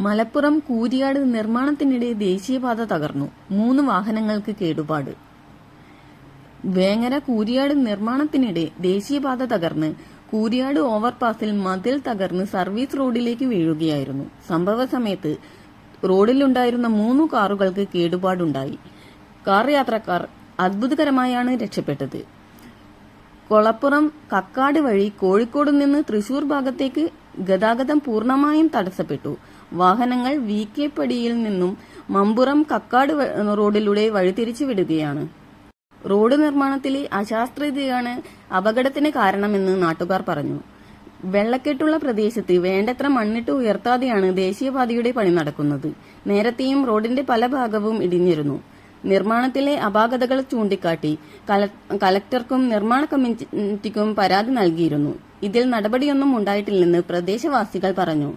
മലപ്പുറം കൂരിയാട് നിർമ്മാണത്തിനിടെ ദേശീയപാത തകർന്നു. മൂന്ന് വാഹനങ്ങൾക്ക് കേടുപാട്. വേങ്ങര കൂരിയാട് നിർമ്മാണത്തിനിടെ ദേശീയപാത തകർന്ന് കൂരിയാട് ഓവർപാസിൽ മതിൽ തകർന്ന് സർവീസ് റോഡിലേക്ക് വീഴുകയായിരുന്നു. സംഭവ സമയത്ത് റോഡിലുണ്ടായിരുന്ന മൂന്ന് കാറുകൾക്ക് കേടുപാടുണ്ടായി. കാർ യാത്രക്കാർ അത്ഭുതകരമായാണ് രക്ഷപ്പെട്ടത്. കൊളപ്പുറം കക്കാട് വഴി കോഴിക്കോട് നിന്ന് തൃശൂർ ഭാഗത്തേക്ക് ഗതാഗതം പൂർണമായും തടസ്സപ്പെട്ടു. വാഹനങ്ങൾ വി കെ പടിയിൽ നിന്നും മമ്പുറം കക്കാട് റോഡിലൂടെ വഴിതിരിച്ചു വിടുകയാണ്. റോഡ് നിർമ്മാണത്തിലെ അശാസ്ത്രീയതയാണ് അപകടത്തിന് കാരണമെന്ന് നാട്ടുകാർ പറഞ്ഞു. വെള്ളക്കെട്ടുള്ള പ്രദേശത്ത് വേണ്ടത്ര മണ്ണിട്ട് ഉയർത്താതെയാണ് ദേശീയപാതയുടെ പണി നടക്കുന്നത്. നേരത്തെയും റോഡിന്റെ പല ഭാഗവും ഇടിഞ്ഞിരുന്നു. നിർമ്മാണത്തിലെ അപാകതകൾ ചൂണ്ടിക്കാട്ടി കല- കലക്ടർക്കും നിർമ്മാണ കമ്മിറ്റിക്കും പരാതി നൽകിയിരുന്നു. ഇതിൽ നടപടിയൊന്നും ഉണ്ടായിട്ടില്ലെന്ന് പ്രദേശവാസികൾ പറഞ്ഞു.